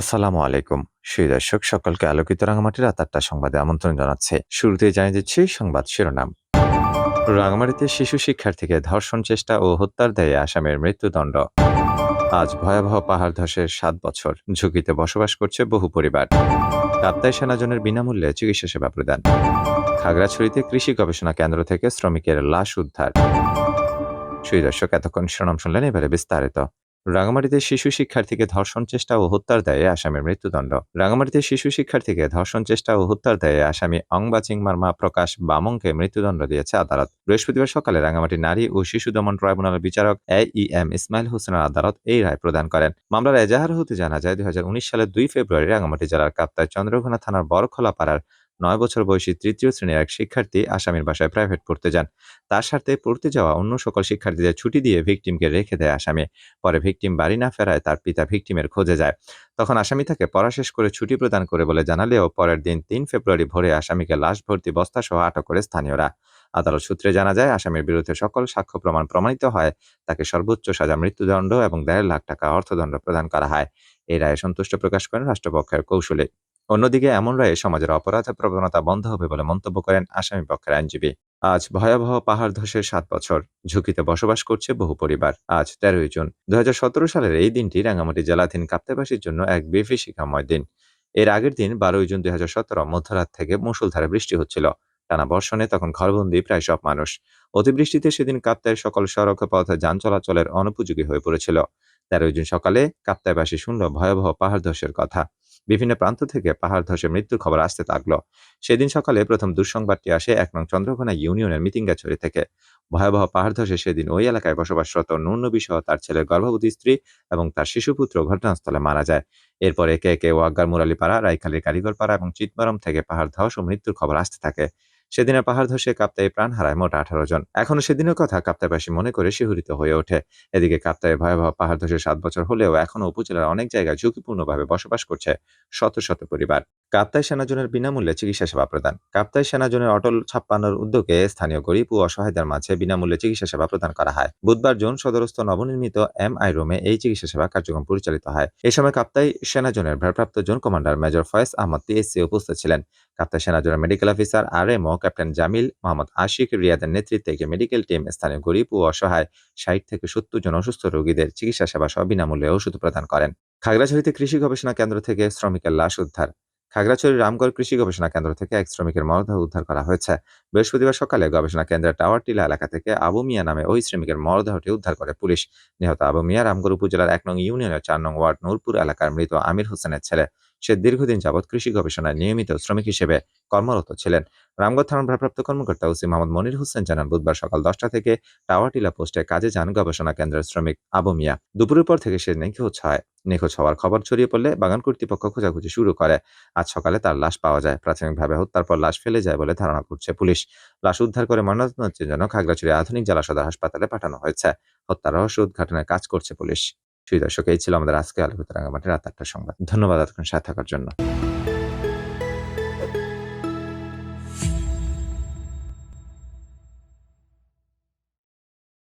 আসসালামু আলাইকুম। সুই দর্শক, সকলকে আলোকিত রাঙামাটি রাত আটটা সংবাদে আমন্ত্রণ জানাচ্ছে। শুরুতে জানিয়ে দিচ্ছি সংবাদ শিরোনাম। রাঙামাটিতে শিশু শিক্ষার্থীকে ধর্ষণ চেষ্টা ও হত্যার দায়ে আসামের মৃত্যুদণ্ড। আজ ভয়াবহ পাহাড় ধসের সাত বছর ঝুঁকিতে বসবাস করছে বহু পরিবার। কাপ্তাই সেনাজনের বিনামূল্যে চিকিৎসা সেবা প্রদান। খাগড়াছড়িতে কৃষি গবেষণা কেন্দ্র থেকে শ্রমিকের লাশ উদ্ধার। সুই দর্শক, এতক্ষণ শিরোনাম শুনলেন এবারে বিস্তারিত। রাঙামাটিতে শিশু শিক্ষার্থীকে ধর্ষণ চেষ্টা ও হত্যার দায়ে আসামের মৃত্যুদণ্ড। রাঙামাটিতে শিশু শিক্ষার্থীকে ধর্ষণ চেষ্টা ও হত্যার দায়ে আসামি অংবা চিংমারমা প্রকাশ বামংকে মৃত্যুদণ্ড দিয়েছে আদালত। বৃহস্পতিবার সকালে রাঙামাটি নারী ও শিশু দমন ট্রাইব্যুনালের বিচারক এ ই এম ইসমাইল হোসেনের আদালত এই রায় প্রদান করেন। মামলার এজাহার হতে জানা যায় দু হাজার উনিশ সালের দুই ফেব্রুয়ারি রাঙামাটি জেলার কাপ্তায় চন্দ্রঘোনা থানার বড়খোলা পাড়ার নয় বছর বয়সী তৃতীয় শ্রেণির এক শিক্ষার্থী আসামির বাসায় প্রাইভেট পড়তে যান। তার স্বার্থে পড়তে যাওয়া অন্য সকল শিক্ষার্থীদের ছুটি দিয়ে ভিকটিমকে রেখে দেয় আসামি। পরে ভিকটিম বাড়ি না ফেরায় তার পিতা ভিকটিমের খোঁজে যায়। তখন আসামি তাকে পড়া শেষ করে ছুটি প্রদান করে বলে জানালেও পরের দিন তিন ফেব্রুয়ারি ভোরে আসামিকে লাশ ভর্তি বস্তা সহ আটক করে স্থানীয়রা। আদালত সূত্রে জানা যায়, আসামির বিরুদ্ধে সকল সাক্ষ্য প্রমাণ প্রমাণিত হয়। তাকে সর্বোচ্চ সাজা, মৃত্যুদণ্ড এবং দেড় লাখ টাকা অর্থদণ্ড প্রদান করা হয়। এই রায়ে সন্তুষ্ট প্রকাশ করেন রাষ্ট্রপক্ষের কৌশলে। অন্যদিকে এমন রায়ে সমাজের অপরাধ প্রবণতা বন্ধ হবে বলে মন্তব্য করেন আসামি পক্ষের আইনজীবী। আজ ভয়াবহ পাহাড় ধসের সাত বছর, ঝুঁকিতে বসবাস করছে বহু পরিবার। আজ তেরোই জুন দুই হাজার সতেরো সালের এই দিনটি রাঙ্গামাটি জেলাধীন কাপ্তাবাসীর জন্য এক বিভীষিকাময় দিন। এর আগের দিন বারোই জুন দুই হাজার সতেরো মধ্যরাত থেকে মুষলধারে বৃষ্টি হচ্ছিল। টানা বর্ষণে তখন ঘরবন্দি প্রায় সব মানুষ। অতিবৃষ্টিতে সেদিন কাপ্তায় সকল সড়ক পথ যান চলাচলের অনুপযোগী হয়ে পড়েছিল। তেরোই জুন সকালে কাপ্তায়বাসী শুনল ভয়াবহ পাহাড় ধসের কথা। বিভিন্ন প্রান্ত থেকে পাহাড় ধসে মৃত্যুর খবর আসতে থাকল সেদিন সকালে প্রথম দুঃসংবাদটি আসে এক নং চন্দ্রঘোনা ইউনিয়নের মিতিঙ্গাছড়ি থেকে। ভয়াবহ পাহাড় ধসে সেদিন ওই এলাকায় বসবাসরত নুর্নবী সহ তার ছেলের গর্ভবতী স্ত্রী এবং তার শিশুপুত্র ঘটনাস্থলে মারা যায়। এরপর একে একে ওয়াগ্গার মুরালিপাড়া রায়খালীর কারিগরপাড়া এবং চিতমারম থেকে পাহাড় ধস ও মৃত্যুর খবর আসতে থাকে। সেদিনের পাহাড় ধসে কাপ্তায় প্রাণ হারায় মোট আঠারো জন। এখনও সেদিনের কথা কাপ্তায়বাসী মনে করে শিহরিত হয়ে ওঠে। এদিকে কাপ্তায় ভয়াবহ পাহাড় ধসে সাত বছর হলেও এখনও উপজেলার অনেক জায়গায় ঝুঁকিপূর্ণভাবে বসবাস করছে শত শত পরিবার। কাপ্তাই সেনাজনের বিনামূল্যে চিকিৎসা সেবা প্রদান। কাপ্তাই সেনাজনের অটল ছাপ্পান্নর উদ্যোগে স্থানীয় গরিব ও অসহায়দের মাঝে বিনামূল্যে চিকিৎসা সেবা প্রদান করা হয়। বুধবার জোন সদরস্থ নবনির্মিত এম আই রুমে এই চিকিৎসা সেবা কার্যক্রম পরিচালিত হয়। এই সময় কাপ্তাই সেনাজনের ভারপ্রাপ্ত zone commander major Foyez Ahmad TSC উপস্থিত ছিলেন। Kaptai সেনাজনের medical officer R M O captain Jamil Mohammad Ashiq রিয়াদের নেতৃত্বে একটি মেডিকেল টিম স্থানীয় গরিব ও অসহায় ষাট থেকে সত্তর জন অসুস্থ রোগীদের চিকিৎসা সেবা সহ বিনামূল্যে ওষুধ প্রদান করেন। খাগড়াছড়িতে কৃষি গবেষণা কেন্দ্র থেকে শ্রমিকের লাশ উদ্ধার। খাগড়াছড়ির রামগড় কৃষি গবেষণা কেন্দ্র থেকে এক শ্রমিকের মরদেহ উদ্ধার করা হয়েছে। বৃহস্পতিবার সকালে গবেষণা কেন্দ্রের টাওয়ার টিলা এলাকা থেকে আবু মিয়া নামে ওই শ্রমিকের মরদেহটি উদ্ধার করে পুলিশ। নিহত আবু মিয়া রামগড় উপজেলার এক নং ইউনিয়নের চার নং ওয়ার্ড নূরপুর এলাকার মৃত আমির হোসেনের ছেলে। সে দীর্ঘদিন যাবৎ কৃষি গবেষণায় নিয়মিত শ্রমিক হিসেবে কর্মরত ছিলেন। রামগড় থানার ভারপ্রাপ্ত কর্মকর্তা ওসি মোহাম্মদ মনির হোসেন জানান, বুধবার সকাল দশটা থেকে টাওয়ার টিলা পোস্টে কাজে যান গবেষণা কেন্দ্রের শ্রমিক আবু মিয়া। দুপুরের পর থেকে সে নিখোঁজ হয়। নিখোঁজ হওয়ার খবর ছড়িয়ে পড়লে বাগান কর্তৃপক্ষ খোঁজাখুঁজি শুরু করে। আজ সকালে তার লাশ পাওয়া যায়। প্রাথমিকভাবে হত্যার পর লাশ ফেলে যায় বলে ধারণা করছে পুলিশ। লাশ উদ্ধার করে ময়নাতদন্তের জন্য খাগড়াছড়ি আধুনিক জেলা সদর হাসপাতালে পাঠানো হয়েছে। হত্যার রহস্য উদ্ঘাটনের কাজ করছে পুলিশ। সুই দর্শক, এই ছিল আমাদের আজকে আলোকিত রাঙ্গামাটি রাত আটটার সংবাদ। ধন্যবাদ এতক্ষণ সাথে থাকার জন্য।